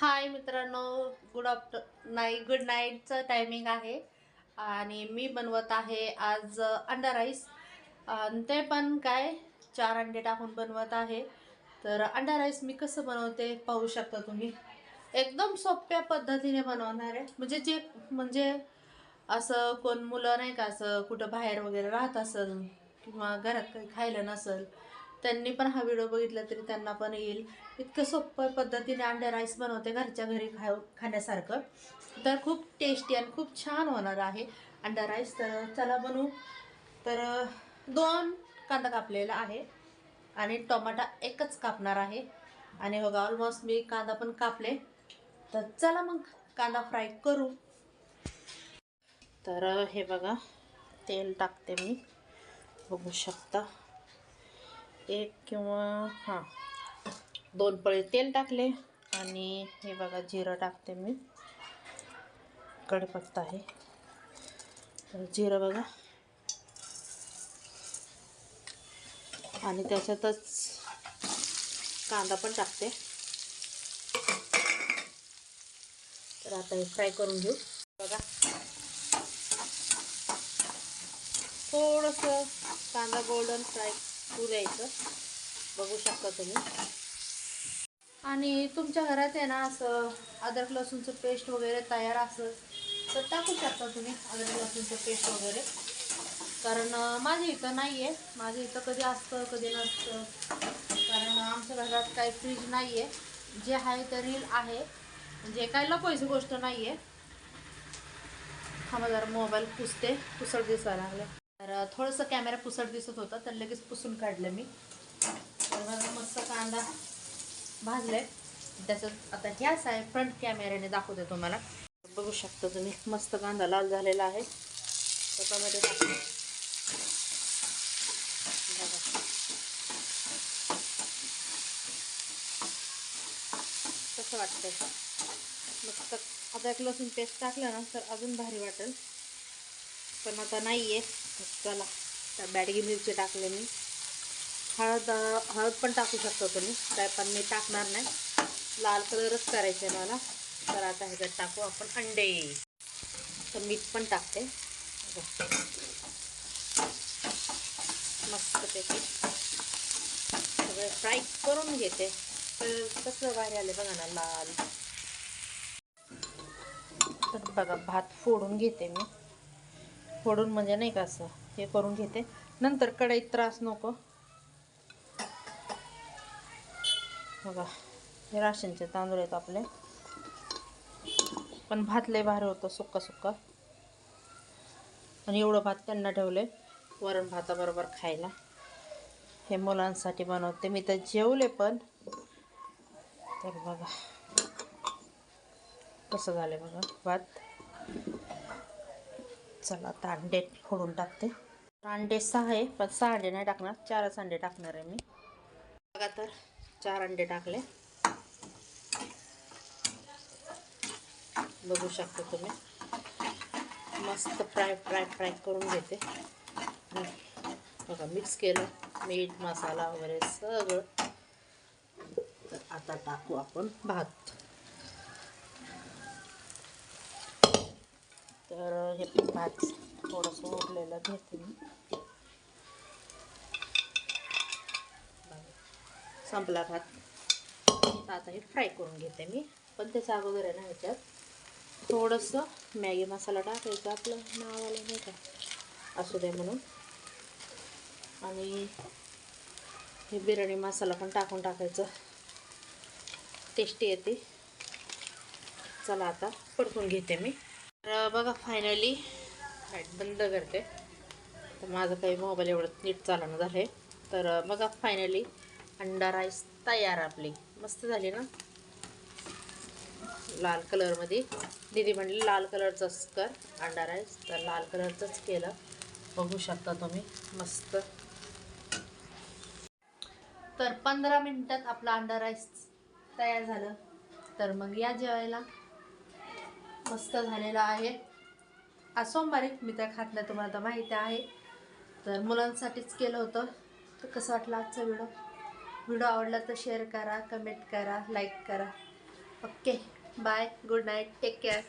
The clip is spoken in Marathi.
हाय मित्रांनो गुड आफ्टर नाईट गुड नाईटचं टायमिंग आहे. आणि मी बनवत आहे आज uh, अंडा राईस आणि ते पण काय चार अंडे टाकून बनवत आहे. तर अंडा राईस मी कसं बनवते पाहू शकता तुम्ही. एकदम सोप्या पद्धतीने बनवणार आहे. म्हणजे जे म्हणजे असं कोण मुलं नाही का असं कुठं बाहेर वगैरे राहत असेल किंवा घरात काही खायला नसेल त्यांनी पण हा व्हिडिओ बघितला तरी त्यांना पण येईल. इतकं सोप्या पद्धतीने अंडा राईस बनवते घरच्या घरी खा खाण्यासारखं. तर खूप टेस्टी आणि खूप छान होणार आहे अंडा राईस. तर चला बनवू. तर दोन कांदा कापलेला आहे आणि टोमाटा एकच कापणार आहे. आणि बघा ऑलमोस्ट मी कांदा पण कापले. तर चला मग कांदा फ्राय करू. तर हे बघा तेल टाकते मी. बघू शकता. एक किंवा हां. दोन पळे तेल टाकले आणि हे बघा जिरं टाकते मी. कडपत्ता आहे. तर जिरं बघा. आणि त्याच्यातच कांदा पण टाकते. तर आता हे फ्राय करून घेऊ. बघा. थोडंसं कांदा गोल्डन फ्राय होऊ द्यायचं बघू शकता तुम्ही. आणि तुमच्या घरात आहे ना असं अद्रक लसूणचं पेस्ट वगैरे तयार असं तर टाकू शकता तुम्ही अद्रक लसूणचं पेस्ट वगैरे. कारण माझ्या इथं नाही आहे माझ्या इथं कधी असतं कधी नसतं. कारण आमच्या घरात काही फ्रीज नाही आहे जे आहे ते रील आहे. म्हणजे काय लपवायची गोष्ट नाही आहे हा जरा मोबाईल पुसते. पुसट दिसायला लागले तर थोडंसं कॅमेरा पुसट दिसत होता तर लगेच पुसून काढलं मी. तर माझा मस्त कांदा भाजलाय. त्याच्यात आता ह्याच आहे फ्रंट कॅमेऱ्याने दाखवते तुम्हाला. बघू शकता तुम्ही मस्त कांदा लाल झालेला आहे. त्याच्यामध्ये कसं वाटतंय? मस्त आता एक लसूण पेस्ट टाकलं ना तर अजून भारी वाटेल. पण आता नाही आहे चला त्या बॅडगी मिरची टाकले मी. हळद हळद पण टाकू शकता तुम्ही काय पण मी टाकणार नाही. लाल कलरच करायचे आहे मला. तर आता ह्याच्यात टाकू आपण अंडे. तर मीठ पण टाकते. मस्त मस्तपैकी सगळे फ्राय करून घेते. तर कसं बाहेर आले बघा ना लाल. तर बघा भात फोडून घेते मी. फोडून म्हणजे नाही का असं हे करून घेते. नंतर कढईत त्रास नको. बघा हे राशनचे तांदूळ आहेत आपले. पण भात लय भारी होतं सुक्का सुक्का. आणि एवढं भात त्यांना ठेवले वरण भाताबरोबर खायला. हे मुलांसाठी बनवते. मी तर जेवले पण. तर बघा कसं झालं बघा भात. चला आता अंडे फोडून टाकते. अंडे सहा आहे पण सहा अंडे नाही टाकणार. चारच अंडे टाकणार आहे मी. बघा तर चार अंडे टाकले. बघू शकता तुम्ही. मस्त फ्राय फ्राय फ्राय करून घेते. बघा मिक्स केलं. मीठ मसाला वगैरे सगळं. तर आता टाकू आपण भात. तर हे भात थोडंसं उरलेलं घेते मी. संपला भात. आता हे फ्राय करून घेते मी. पण त्याच्या अगोदर आहे ना ह्याच्यात थोडंसं मॅगी मसाला टाकायचा आपलं नावाला नाही का? असू दे म्हणून. आणि हे बिर्याणी मसाला पण टाकून टाकायचं. टेस्टी येते चला आता परतून घेते मी. तर बघा फायनली लाइट बंद करते. तर माझं काही मोबाईल एवढं नीट चालणं झालं आहे तर बघा फायनली अंडा राईस तयार आपली. मस्त झाली ना? लाल कलरमध्ये दीदी म्हणली लाल कलरचंच कर अंडा राईस तर लाल कलरचंच केलं. बघू शकता तुम्ही. मस्त. तर पंधरा मिनटात आपला अंडा राईस तयार झालं. तर मग या जेवायला. मस्त झालेला आहे. आज सोमवारी मी त्या खात नाही तुम्हाला तर माहिती आहे. तर मुलांसाठीच केलं होतं. तर कसं वाटलं आजचा व्हिडिओ? व्हिडिओ आवडला तर शेअर करा कमेंट करा लाईक करा. Okay bye good night take care